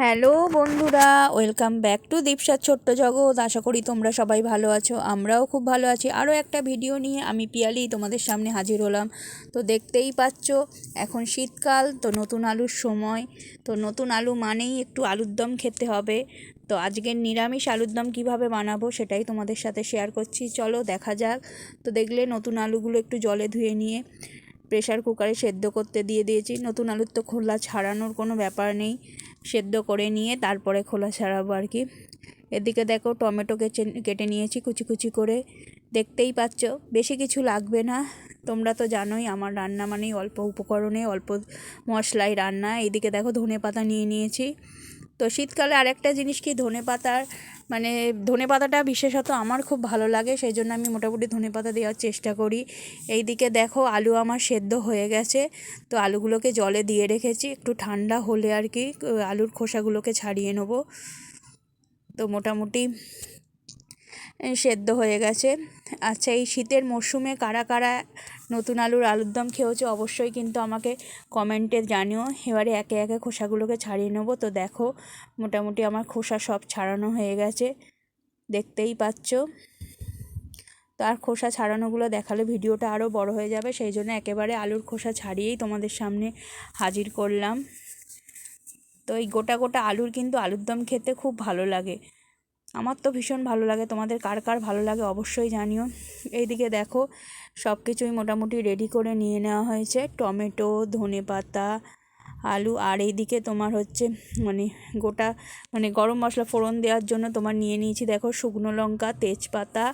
Hello বন্ধুরা, welcome back to দীপসার ছোট্ট জগৎ। আশা করি তোমরা সবাই ভালো আছো, আমরাও খুব ভালো আছি। আরও একটা ভিডিও নিয়ে আমি পিয়ালি তোমাদের সামনে হাজির হলাম। তো দেখতেই পাচ্ছ, এখন শীতকাল, তো নতুন আলুর সময়। তো নতুন আলু মানেই একটু আলুর দম খেতে হবে। তো আজকের নিরামিষ আলুর দম কীভাবে বানাবো সেটাই তোমাদের সাথে শেয়ার করছি। চলো দেখা যাক। তো দেখলে নতুন আলুগুলো একটু জলে ধুয়ে নিয়ে প্রেশার কুকারে সেদ্ধ করতে দিয়ে দিয়েছি। নতুন আলুর তো খোলা ছাড়ানোর কোনো ব্যাপার নেই। সেদ্ধ করে নিয়ে তারপরে খোলা ছাড়াবো আর কি। এদিকে দেখো টমেটো কেচে, কেটে নিয়েছি কুচি কুচি করে। দেখতেই পাচ্ছ, বেশি কিছু লাগবে না। তোমরা তো জানোই আমার রান্না মানেই অল্প উপকরণে, অল্প মশলায় রান্না। এদিকে দেখো ধনে পাতা নিয়ে নিয়েছি। তো শীতকালে আরেকটা জিনিস কি ধনে পাতার মানে ধনে পাতাটা বিশেষত আমার খুব ভালো লাগে সেই জন্য আমি মোটামুটি ধনে পাতা দেওয়ার চেষ্টা করি। এই দিকে দেখো আলু আমার সেদ্ধ হয়ে গেছে, তো আলুগুলোকে জলে দিয়ে রেখেছি, একটু ঠান্ডা হলে আর কি আলুর খোসাগুলোকে ছাড়িয়ে নেব। তো মোটামুটি সেদ্ধ হয়ে গেছে। আচ্ছা এই শীতের মরশুমে কারা কারা নতুন আলুর আলুর দম খেয়েছো, অবশ্যই কিন্তু আমাকে কমেন্টে জানিও। এবারে একে একে খোসাগুলোকে ছাড়িয়ে নেব। তো দেখো, মোটামুটি আমার খোসা সব ছাড়ানো হয়ে গেছে। দেখতেই পাচ্ছ। তো আর খোসা ছাড়ানোগুলো দেখালে ভিডিওটা আরও বড় হয়ে যাবে। সেই জন্য একেবারে আলুর খোসা ছাড়িয়েই তোমাদের সামনে হাজির করলাম। তো এই গোটা গোটা আলুর কিন্তু আলুর দম খেতে খুব ভালো লাগে। আমার তো ভীষণ ভালো লাগে। তোমাদের কার কার ভালো লাগে অবশ্যই জানিও। এইদিকে দেখো সব কিছুই মোটামুটি রেডি করে নিয়ে নেওয়া হয়েছে। টমেটো, ধনে পাতা, আলু, আর এইদিকে তোমার হচ্ছে মানে গোটা মানে গরম মশলা ফোড়ন দেওয়ার জন্য তোমার নিয়ে নিয়েছি দেখো শুকনো লঙ্কা, তেজপাতা,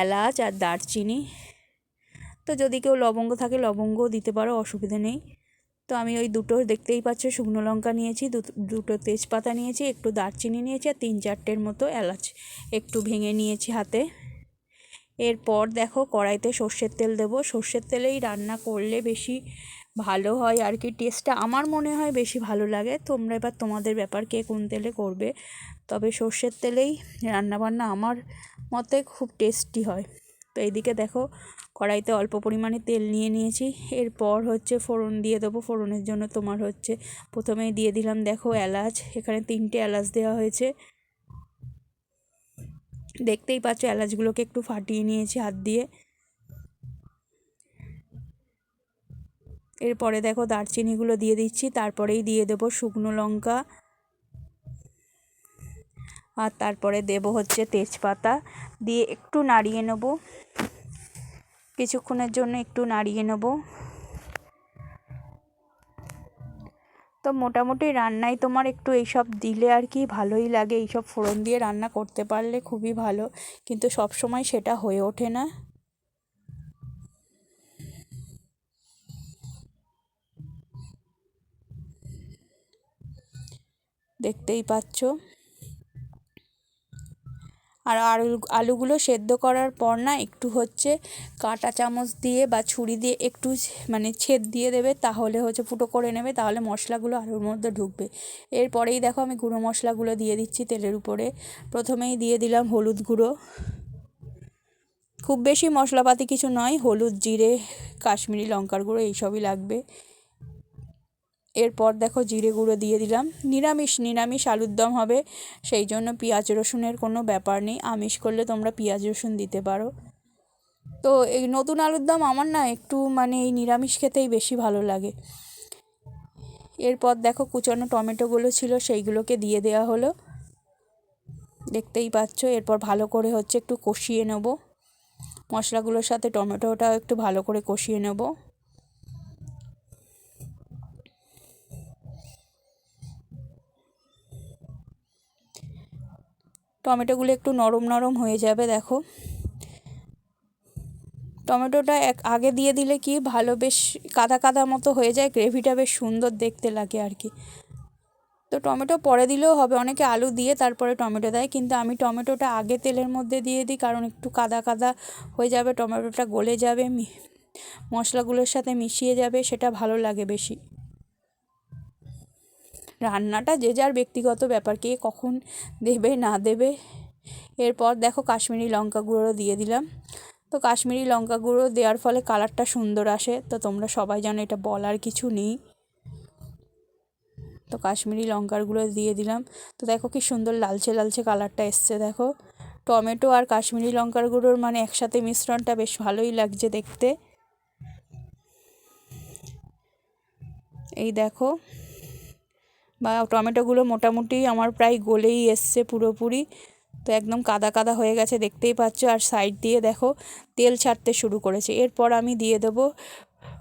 এলাচ আর দারচিনি। তো যদি কেউ লবঙ্গ থাকে লবঙ্গও দিতে পারো, অসুবিধা নেই। তো আমি ওই দুটো দেখতেই পাচ্ছ, শুকনো লঙ্কা নিয়েছি দুটো তেজপাতা নিয়েছি, একটু দারচিনি নিয়েছি আর তিন চারটের মতো এলাচ একটু ভেঙে নিয়েছি হাতে। এরপর দেখো কড়াইতে সর্ষের তেল দেবো। সর্ষের তেলেই রান্না করলে বেশি ভালো হয় আর কি, টেস্টটা আমার মনে হয় বেশি ভালো লাগে। তোমরা এবার তোমাদের ব্যাপার কে কোন তেলে করবে। তবে সর্ষের তেলেই রান্নাবান্না আমার মতে খুব টেস্টি হয়। তো এইদিকে দেখো কড়াইতে অল্প পরিমাণে তেল নিয়ে নিয়েছি। এরপর হচ্ছে ফোড়ন দিয়ে দেবো। ফোড়নের জন্য তোমার হচ্ছে প্রথমেই দিয়ে দিলাম, দেখো এলাচ। এখানে তিনটে এলাচ দেওয়া হয়েছে। দেখতেই পাচ্ছ এলাচগুলোকে একটু ফাটিয়ে নিয়েছি হাত দিয়ে। এরপরে দেখো দারচিনিগুলো দিয়ে দিচ্ছি, তারপরেই দিয়ে দেবো শুকনো লঙ্কা। আর তারপরে দেব হচ্ছে তেজপাতা। দিয়ে একটু নাড়িয়ে নেব। কিছুক্ষণের জন্য একটু নাড়িয়ে নেব। তো মোটামুটি রান্নায় তোমার একটু এইসব দিলে আর কি ভালোই লাগে। এইসব ফোড়ন দিয়ে রান্না করতে পারলে খুবই ভালো, কিন্তু সব সময় সেটা হয়ে ওঠে না। দেখতেই পাচ্ছ? আর আলু, আলুগুলো সেদ্ধ করার পর না একটু হচ্ছে কাঁটা চামচ দিয়ে বা ছুরি দিয়ে একটু মানে ছেদ দিয়ে দেবে, তাহলে হচ্ছে ফুটো করে নেবে, তাহলে মশলাগুলো আলুর মধ্যে ঢুকবে। এরপরেই দেখো আমি গুঁড়ো মশলাগুলো দিয়ে দিচ্ছি তেলের উপরে। প্রথমেই দিয়ে দিলাম হলুদ গুঁড়ো। খুব বেশি মশলাপাতি কিছু নয়, হলুদ, জিরে, কাশ্মীরি লঙ্কার গুঁড়ো, এইসবই লাগবে। এরপর দেখো জিরে গুঁড়ো দিয়ে দিলাম। নিরামিষ নিরামিষ আলুর দম হবে, সেই জন্য পেঁয়াজ রসুনের কোনো ব্যাপার নেই। আমিষ করলে তোমরা পেঁয়াজ রসুন দিতে পারো। তো এই নতুন আলুর দম আমার না একটু মানে এই নিরামিষ খেতেই বেশি ভালো লাগে। এরপর দেখো কুচানো টমেটোগুলো ছিল, সেইগুলোকে দিয়ে দেওয়া হলো। দেখতেই পাচ্ছ, এরপর ভালো করে হচ্ছে একটু কষিয়ে নেব। মশলাগুলোর সাথে টমেটোটাও একটু ভালো করে কষিয়ে নেব। টমেটোগুলো একটু নরম নরম হয়ে যাবে, দেখো। টমেটোটা এক, আগে দিয়ে দিলে কি ভালো বেশ কাদা কাদা মতো হয়ে যায়, গ্রেভিটা বেশ সুন্দর দেখতে লাগে আর কি। তো টমেটো পরে দিলেও হবে, অনেকে আলু দিয়ে তারপরে টমেটো দেয়, কিন্তু আমি টমেটোটা আগে তেলের মধ্যে দিয়ে দিই, কারণ একটু কাদা কাদা হয়ে যাবে, টমেটোটা গলে যাবে মশলাগুলোর সাথে মিশিয়ে যাবে, সেটা ভালো লাগে বেশি। রান্নাটা যে যার ব্যক্তিগত ব্যাপার, কে কখন দেবে, না দেবে। এরপর দেখো কাশ্মীরি লঙ্কা গুঁড়ো দিয়ে দিলাম। তো কাশ্মীরি লঙ্কা গুঁড়ো দেওয়ার ফলে কালারটা সুন্দর আসে। তো তোমরা সবাই জানো এটা বলার কিছু নেই। তো কাশ্মীরি লঙ্কারগুলো দিয়ে দিলাম। তো দেখো কি সুন্দর লালচে লালচে কালারটা এসছে, দেখো। টমেটো আর কাশ্মীরি লঙ্কার গুঁড়োর মানে একসাথে মিশ্রণটা বেশ ভালোই লাগছে দেখতে। এই দেখো। বা টমেটোগুলো মোটামুটি আমার প্রায় গলেই এসছে পুরোপুরি। তো একদম কাদা কাদা হয়ে গেছে, দেখতেই পাচ্ছ। আর সাইড দিয়ে দেখো, তেল ছাড়তে শুরু করেছে। এরপর আমি দিয়ে দেবো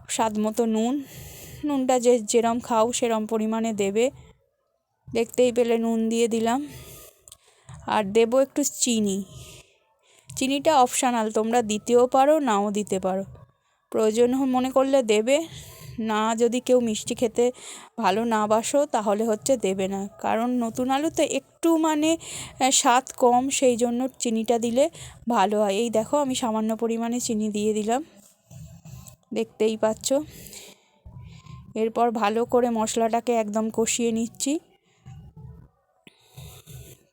স্বাদ মতো নুন। নুনটা যে যেরম খাও সেরম পরিমাণে দেবে। দেখতেই পেলে নুন দিয়ে দিলাম। আর দেব একটু চিনি। চিনিটা অপশানাল তোমরা দিতেও পারো, নাও দিতে পারো। প্রয়োজন মনে করলে দেবে। না যদি কেউ মিষ্টি খেতে ভালো না বাসো, তাহলে হচ্ছে দেবে না। কারণ নতুন আলুতে একটু মানে স্বাদ কম, সেই জন্য চিনিটা দিলে ভালো হয়। এই দেখো, আমি সামান্য পরিমাণে চিনি দিয়ে দিলাম। দেখতেই পাচ্ছ। এরপর ভালো করে মশলাটাকে একদম কষিয়ে নিচ্ছি।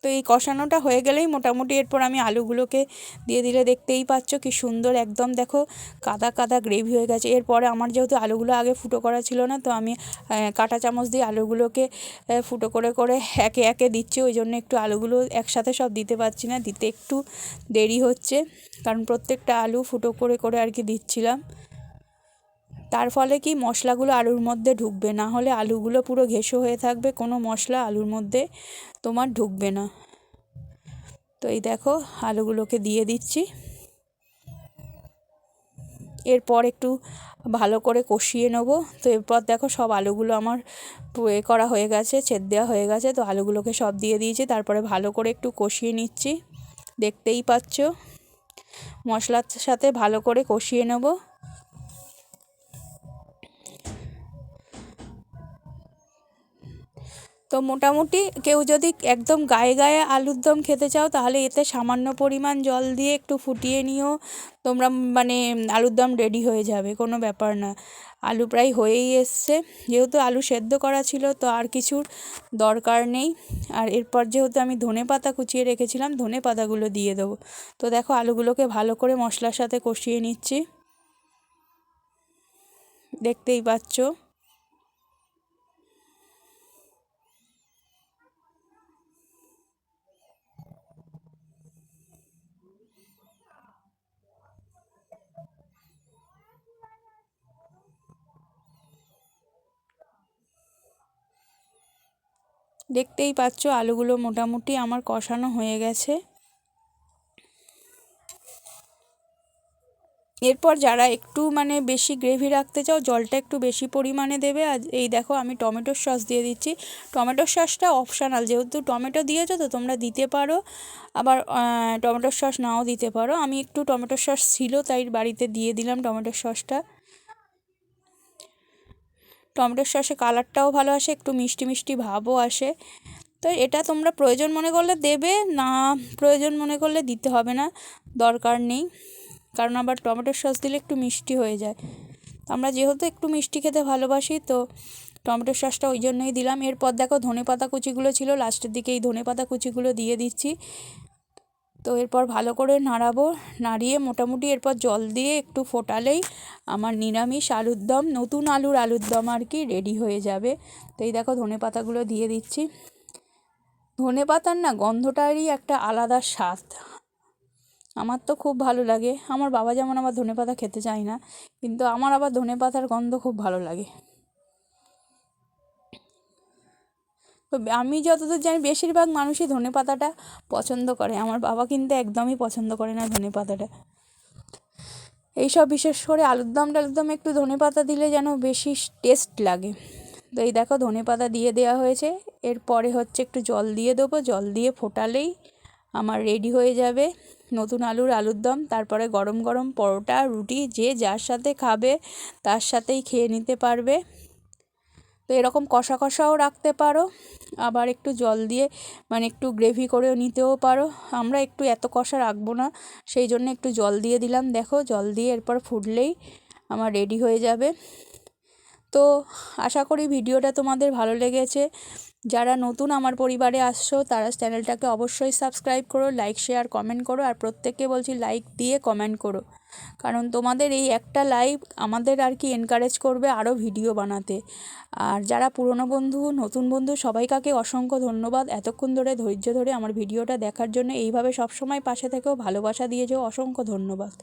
তো এই কষানোটা হয়ে গেলেই মোটামুটি এরপর আমি আলুগুলোকে দিয়ে দিলে দেখতেই পাচ্ছ কি সুন্দর একদম দেখো কাদা কাদা গ্রেভি হয়ে গেছে। এরপরে আমার যেহেতু আলুগুলো আগে ফুটো করা ছিল না, তো আমি কাঁটা চামচ দিয়ে আলুগুলোকে ফুটো করে করে একে একে দিচ্ছি। ওই জন্য একটু আলুগুলো একসাথে সব দিতে পারছি না, দিতে একটু দেরি হচ্ছে। কারণ প্রত্যেকটা আলু ফুটো করে করে আর কি দিচ্ছিলাম। তার ফলে কি মশলাগুলো আলুর মধ্যে ঢুকবে? না হলে আলুগুলো পুরো ঘেঁষো হয়ে থাকবে, কোনো মশলা আলুর মধ্যে তোমার ঢুকবে না। তো এই দেখো, আলুগুলোকে দিয়ে দিচ্ছি। এরপর একটু ভালো করে কষিয়ে নেব। তো এরপর দেখো, সব আলুগুলো আমার এ করা হয়ে গেছে, ছেদ দেওয়া হয়ে গেছে। তো আলুগুলোকে সব দিয়ে দিয়েছি, তারপরে ভালো করে একটু কষিয়ে নিচ্ছি। দেখতেই পাচ্ছ? মশলার সাথে ভালো করে কষিয়ে নেব। তো মোটামুটি কেউ যদি একদম গায়ে গায়ে আলুর দম খেতে চাও, তাহলে এতে সামান্য পরিমাণ জল দিয়ে একটু ফুটিয়ে নিও। তোমরা মানে আলুর দম রেডি হয়ে যাবে, কোনো ব্যাপার না। আলু প্রায় হয়েই এসছে। যেহেতু আলু সেদ্ধ করা ছিল, তো আর কিছুর দরকার নেই। আর এরপর যেহেতু আমি ধনে পাতা কুচিয়ে রেখেছিলাম, ধনে পাতাগুলো দিয়ে দেবো। তো দেখো আলুগুলোকে ভালো করে মশলার সাথে কষিয়ে নিচ্ছি। দেখতেই পাচ্ছ? দেখতেই পাচ্ছ আলুগুলো মোটামুটি আমার কষানো হয়ে গেছে। এরপর যারা একটু মানে বেশি গ্রেভি রাখতে চাও, জলটা একটু বেশি পরিমাণে দেবে। আর এই দেখো আমি টমেটোর সস দিয়ে দিচ্ছি। টমেটোর সসটা অপশানাল যেহেতু টমেটো দিয়েছ তো তোমরা দিতে পারো। আবার টমেটোর সস নাও দিতে পারো। আমি একটু টমেটোর সস ছিল, তাই বাড়িতে দিয়ে দিলাম টমেটোর সসটা। টমেটোর সসে কালারটাও ভালো আসে, একটু মিষ্টি মিষ্টি ভাবও আসে। তো এটা তোমরা প্রয়োজন মনে করলে দেবে, না প্রয়োজন মনে করলে দিতে হবে না, দরকার নেই। কারণ আবার টমেটোর সস দিলে একটু মিষ্টি হয়ে যায়। আমরা যেহেতু একটু মিষ্টি খেতে ভালোবাসি, তো টমেটোর সসটা ওই জন্যই দিলাম। এরপর দেখো ধনে পাতা কুচিগুলো ছিল, লাস্টের দিকে এই ধনে পাতা কুচিগুলো দিয়ে দিচ্ছি। তো এরপর ভালো করে নাড়াবো, নাড়িয়ে মোটামুটি এরপর জল দিয়ে একটু ফোটালেই আমার নিরামিষ আলুর দম, নতুন আলুর আলুর দম আর কি রেডি হয়ে যাবে। তো এই দেখো ধনে পাতাগুলো দিয়ে দিচ্ছি। ধনে পাতার না গন্ধটারই একটা আলাদা স্বাদ। আমার তো খুব ভালো লাগে। আমার বাবা যেমন আবার ধনে পাতা খেতে চায় না, কিন্তু আমার আবার ধনে পাতার গন্ধ খুব ভালো লাগে। তো আমি যতদূর জানি বেশিরভাগ মানুষই ধনে পাতাটা পছন্দ করে। আমার বাবা কিন্তু একদমই পছন্দ করে না ধনে পাতাটা এইসব বিশেষ করে আলুর দম টালুর দম একটু ধনে পাতা দিলে যেন বেশি টেস্ট লাগে। তো এই দেখো ধনে পাতা দিয়ে দেওয়া হয়েছে। এরপরে হচ্ছে একটু জল দিয়ে দেবো। জল দিয়ে ফোটালেই আমার রেডি হয়ে যাবে নতুন আলুর আলুর দম। তারপরে গরম গরম পরোটা, রুটি, যে যার সাথে খাবে তার সাথেই খেয়ে নিতে পারবে। তো এরকম কষা কষাও রাখতে পারো, আবার একটু জল দিয়ে মানে একটু গ্রেভি করেও নিতেও পারো। আমরা একটু এত কষা রাখব না, সেই জন্য একটু জল দিয়ে দিলাম। দেখো, জল দিয়ে এরপর ফুটলেই আমার রেডি হয়ে যাবে। তো আশা করি ভিডিওটা তোমাদের ভালো লেগেছে। যারা নতুন আমার পরিবারে আসছো, তারা চ্যানেলটাকে অবশ্যই সাবস্ক্রাইব করো লাইক শেয়ার কমেন্ট করো, আর প্রত্যেককে বলছি লাইক দিয়ে কমেন্ট করো। কারণ তোমাদের এই একটা লাইভ আমাদের আর কি এনকারেজ করবে আরও ভিডিও বানাতে। আর যারা পুরনো বন্ধু, নতুন বন্ধু, সবাই কাকে অসংখ্য ধন্যবাদ। এতক্ষণ ধরে, ধৈর্য ধরে আমার ভিডিওটা দেখার জন্য এইভাবে সবসময় পাশে থেকেও ভালোবাসা দিয়ে যেও অসংখ্য ধন্যবাদ।